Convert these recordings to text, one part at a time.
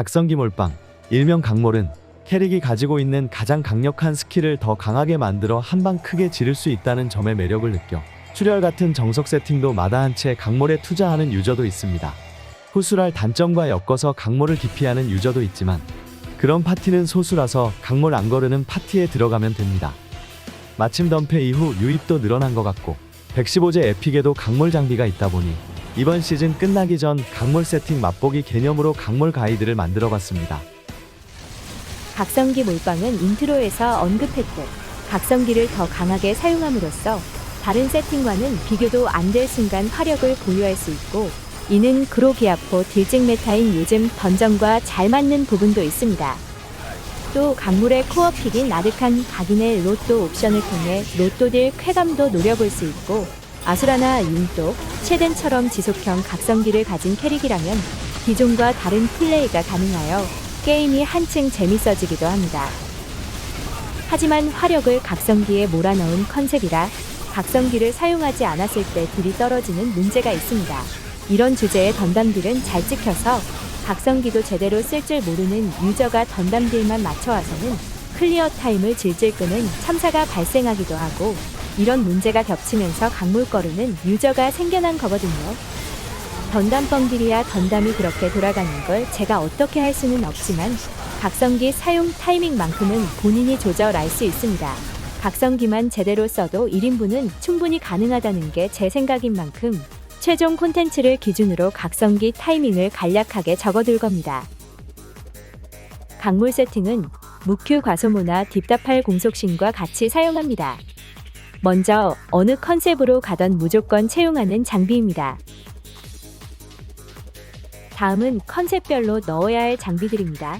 각성기 몰빵, 일명 각몰은 캐릭이 가지고 있는 가장 강력한 스킬을 더 강하게 만들어 한 방 크게 지를 수 있다는 점의 매력을 느껴 출혈 같은 정석 세팅도 마다한 채 각몰에 투자하는 유저도 있습니다. 후술할 단점과 엮어서 각몰을 기피하는 유저도 있지만 그런 파티는 소수라서 각몰 안 거르는 파티에 들어가면 됩니다. 마침 덤페 이후 유입도 늘어난 것 같고 115제 에픽에도 각몰 장비가 있다 보니 이번 시즌 끝나기 전 각몰 세팅 맛보기 개념으로 각몰 가이드를 만들어 봤습니다. 각성기 몰빵은 인트로에서 언급했듯 각성기를 더 강하게 사용함으로써 다른 세팅과는 비교도 안 될 순간 화력을 보유할 수 있고 이는 그로기아포 딜찍 메타인 요즘 던전과 잘 맞는 부분도 있습니다. 또 강물의 코어픽인 아득한 각인의 로또 옵션을 통해 로또 딜 쾌감도 노려볼 수 있고 아수라나 윤도, 체덴처럼 지속형 각성기를 가진 캐릭이라면 기존과 다른 플레이가 가능하여 게임이 한층 재밌어지기도 합니다. 하지만 화력을 각성기에 몰아넣은 컨셉이라 각성기를 사용하지 않았을 때 딜이 떨어지는 문제가 있습니다. 이런 주제의 던담딜은 잘 찍혀서 각성기도 제대로 쓸 줄 모르는 유저가 던담딜만 맞춰와서는 클리어 타임을 질질 끄는 참사가 발생하기도 하고 이런 문제가 겹치면서 강물거르는 유저가 생겨난 거거든요. 던담뻥딜이야 던담이 그렇게 돌아가는 걸 제가 어떻게 할 수는 없지만 각성기 사용 타이밍만큼은 본인이 조절할 수 있습니다. 각성기만 제대로 써도 1인분은 충분히 가능하다는 게 제 생각인 만큼 최종 콘텐츠를 기준으로 각성기 타이밍을 간략하게 적어둘 겁니다. 강물 세팅은 무큐 과소모나 딥답할 공속신과 같이 사용합니다. 먼저 어느 컨셉으로 가던 무조건 채용하는 장비입니다. 다음은 컨셉별로 넣어야 할 장비들입니다.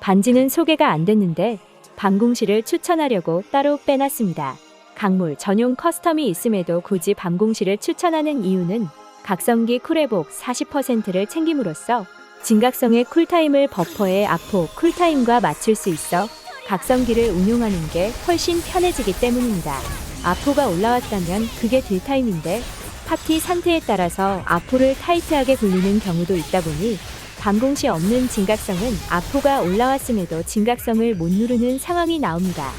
반지는 소개가 안 됐는데 밤공시를 추천하려고 따로 빼놨습니다. 강물 전용 커스텀이 있음에도 굳이 밤공시를 추천하는 이유는 각성기 쿨회복 40%를 챙김으로써 진각성의 쿨타임을 버퍼의 아포 쿨타임과 맞출 수 있어 각성기를 운용하는 게 훨씬 편해지기 때문입니다. 아포가 올라왔다면 그게 딜타임인데 파티 상태에 따라서 아포를 타이트하게 굴리는 경우도 있다 보니 반공시 없는 진각성은 아포가 올라왔음에도 진각성을 못 누르는 상황이 나옵니다.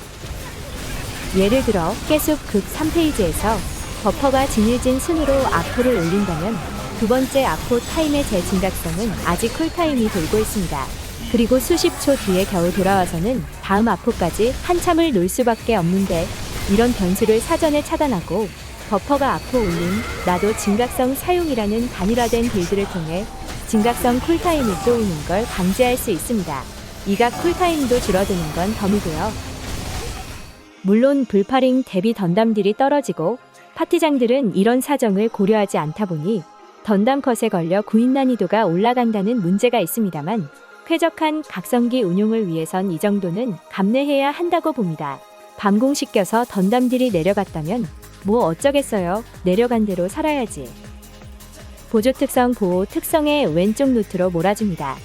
예를 들어 깨숲 극 3페이지에서 버퍼가 진일진 순으로 아포를 올린다면 두 번째 아포 타임의 재진각성은 아직 쿨타임이 돌고 있습니다. 그리고 수십 초 뒤에 겨우 돌아와서는 다음 아포까지 한참을 놀 수밖에 없는데 이런 변수를 사전에 차단하고 버퍼가 아포 올림, 나도 진각성 사용이라는 단일화된 빌드를 통해 진각성 쿨타임이 꼬이는 걸 방지할 수 있습니다. 이가 쿨타임도 줄어드는 건 덤이고요. 물론 불파링 대비 던담딜이 떨어지고 파티장들은 이런 사정을 고려하지 않다 보니 던담 컷에 걸려 구인 난이도가 올라간다는 문제가 있습니다만 쾌적한 각성기 운용을 위해선 이 정도는 감내해야 한다고 봅니다. 밤공식 껴서 던담딜이 내려갔다면 뭐 어쩌겠어요. 내려간 대로 살아야지. 보조 특성 보호 특성의 왼쪽 루트로 몰아줍니다.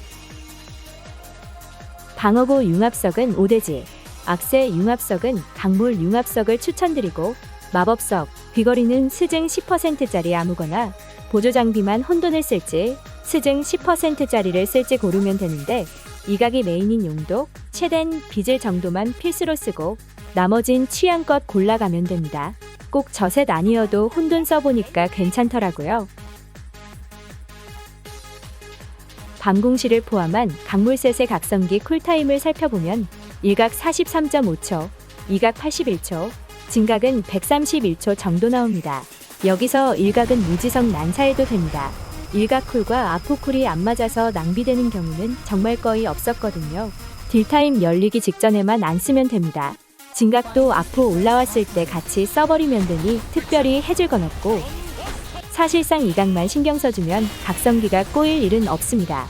방어구 융합석은 오대지, 악세 융합석은 강물 융합석을 추천드리고 마법석, 귀걸이는 스증 10%짜리 아무거나 보조 장비만 혼돈을 쓸지 스증 10%짜리를 쓸지 고르면 되는데 이각이 메인인 용도, 최대한 빚을 정도만 필수로 쓰고 나머진 취향껏 골라가면 됩니다. 꼭 저셋 아니어도 혼돈 써보니까 괜찮더라고요. 밤공시를 포함한 강물셋의 각성기 쿨타임을 살펴보면 일각 43.5초, 이각 81초, 진각은 131초 정도 나옵니다. 여기서 일각은 무지성 난사해도 됩니다. 일각 쿨과 아포 쿨이 안 맞아서 낭비되는 경우는 정말 거의 없었거든요. 딜타임 열리기 직전에만 안 쓰면 됩니다. 진각도 아포 올라왔을 때 같이 써버리면 되니 특별히 해줄 건 없고 사실상 이각만 신경 써주면 각성기가 꼬일 일은 없습니다.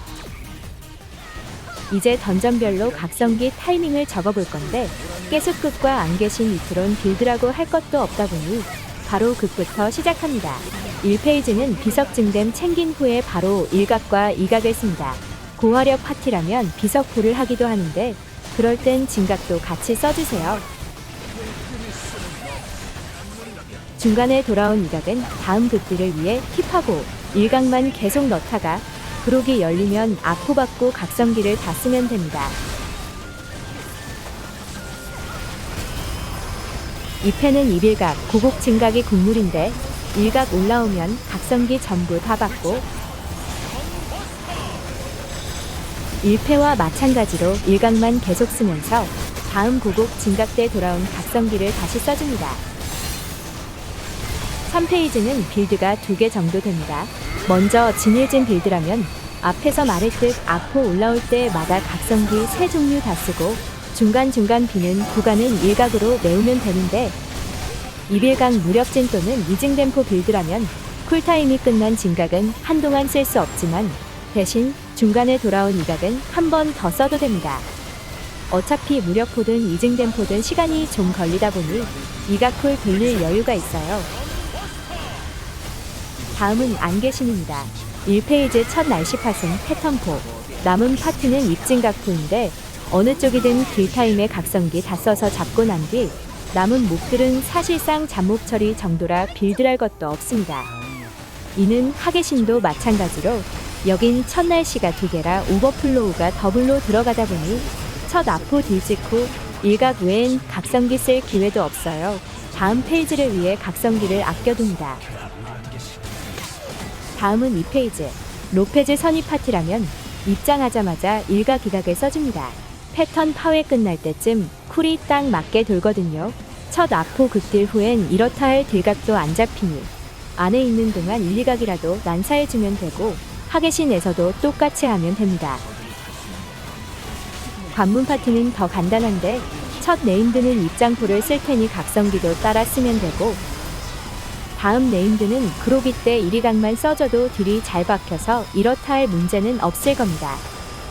이제 던전별로 각성기 타이밍을 적어볼 건데 깨수끝과 안 계신 밑으론 빌드라고 할 것도 없다 보니 바로 극부터 시작합니다. 1페이지는 비석 증댐 챙긴 후에 바로 1각과 2각을 씁니다. 고화력 파티라면 비석 풀을 하기도 하는데 그럴 땐 진각도 같이 써주세요. 중간에 돌아온 이각은 다음 극딜을 위해 힙하고 일각만 계속 넣다가 브록이 열리면 앞포 받고 각성기를 다 쓰면 됩니다. 이 패는 이빌각, 고곡 진각이 국물인데 일각 올라오면 각성기 전부 다 받고 1패와 마찬가지로 일각만 계속 쓰면서 다음 고곡 진각 때 돌아온 각성기를 다시 써줍니다. 3페이지는 빌드가 두개 정도 됩니다. 먼저 진일진 빌드라면 앞에서 말했듯 앞으로 올라올 때마다 각성기 세 종류 다 쓰고 중간중간 비는 구간은 일각으로 메우면 되는데 이빌각 무력진 또는 이징dem포 빌드라면 쿨타임이 끝난 진각은 한동안 쓸 수 없지만 대신 중간에 돌아온 이각은 한 번 더 써도 됩니다. 어차피 무력포든 이징dem포든 시간이 좀 걸리다 보니 이각쿨 돌릴 여유가 있어요. 다음은 안개신입니다. 1페이지 첫 날씨팟은 패턴 포, 남은 파트는 입진각포인데 어느 쪽이든 딜타임에 각성기 다 써서 잡고 난 뒤 남은 몹들은 사실상 잡몹 처리 정도라 빌드할 것도 없습니다. 이는 하계신도 마찬가지로 여긴 첫 날씨가 두 개라 오버플로우가 더블로 들어가다 보니 첫 아포 딜 직 후 일각 외엔 각성기 쓸 기회도 없어요. 다음 페이지를 위해 각성기를 아껴둡니다. 다음은 2페이지. 로페즈 선입 파티라면 입장하자마자 일각 기각을 써줍니다. 패턴 파회 끝날 때쯤 쿨이 딱 맞게 돌거든요. 첫 아포 극딜 후엔 이렇다 할 딜각도 안 잡히니 안에 있는 동안 1, 2각이라도 난사해주면 되고 하계신에서도 똑같이 하면 됩니다. 관문 파트는 더 간단한데 첫 네임드는 입장포를 쓸 테니 각성기도 따라 쓰면 되고 다음 네임드는 그로기 때 1위각만 써줘도 딜이 잘 박혀서 이렇다 할 문제는 없을 겁니다.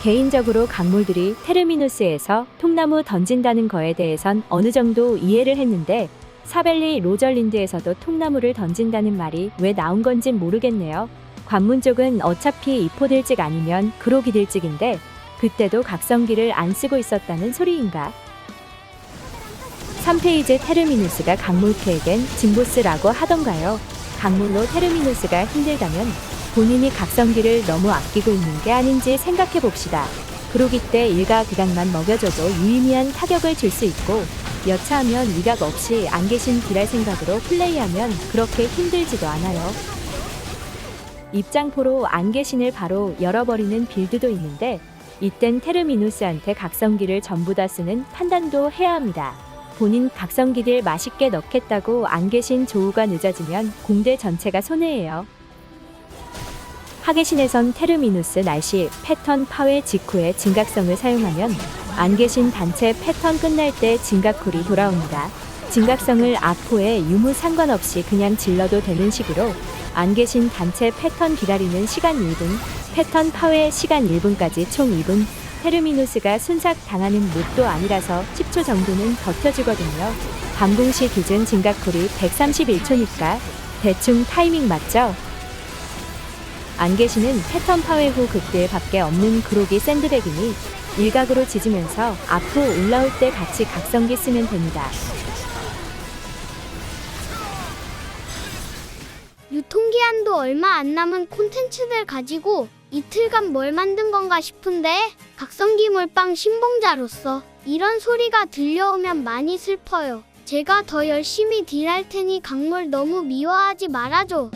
개인적으로 강물들이 테르미누스에서 통나무 던진다는 거에 대해선 어느 정도 이해를 했는데 사벨리 로절린드에서도 통나무를 던진다는 말이 왜 나온 건진 모르겠네요. 관문 쪽은 어차피 이포들직 아니면 그로기들직인데 그때도 각성기를 안 쓰고 있었다는 소리인가? 3페이지 테르미누스가 강물캐에겐 진보스라고 하던가요. 강물로 테르미누스가 힘들다면 본인이 각성기를 너무 아끼고 있는 게 아닌지 생각해 봅시다. 그로기 때 일각 기각만 먹여줘도 유의미한 타격을 줄 수 있고 여차하면 위각 없이 안 계신 딜할 생각으로 플레이하면 그렇게 힘들지도 않아요. 입장포로 안 계신을 바로 열어버리는 빌드도 있는데 이땐 테르미누스한테 각성기를 전부 다 쓰는 판단도 해야 합니다. 본인 각성기들 맛있게 넣겠다고 안 계신 조우가 늦어지면 공대 전체가 손해예요. 하계신에선 테르미누스 날씨 패턴 파회 직후에 진각성을 사용하면 안 계신 단체 패턴 끝날 때 진각쿨이 돌아옵니다. 진각성을 아포에 유무 상관없이 그냥 질러도 되는 식으로 안 계신 단체 패턴 기다리는 시간 1분, 패턴 파회 시간 1분까지 총 2분, 테르미누스가 순삭 당하는 몹도 아니라서 10초 정도는 버텨주거든요. 방공시 기준 진각쿨이 131초니까 대충 타이밍 맞죠? 안 계시는 패턴 파회 후 극딜 밖에 없는 그로기 샌드백이니 일각으로 짖으면서 앞으로 올라올 때 같이 각성기 쓰면 됩니다. 유통기한도 얼마 안 남은 콘텐츠들 가지고 이틀간 뭘 만든 건가 싶은데 각성기 몰빵 신봉자로서 이런 소리가 들려오면 많이 슬퍼요. 제가 더 열심히 딜할 테니 강물 너무 미워하지 말아줘.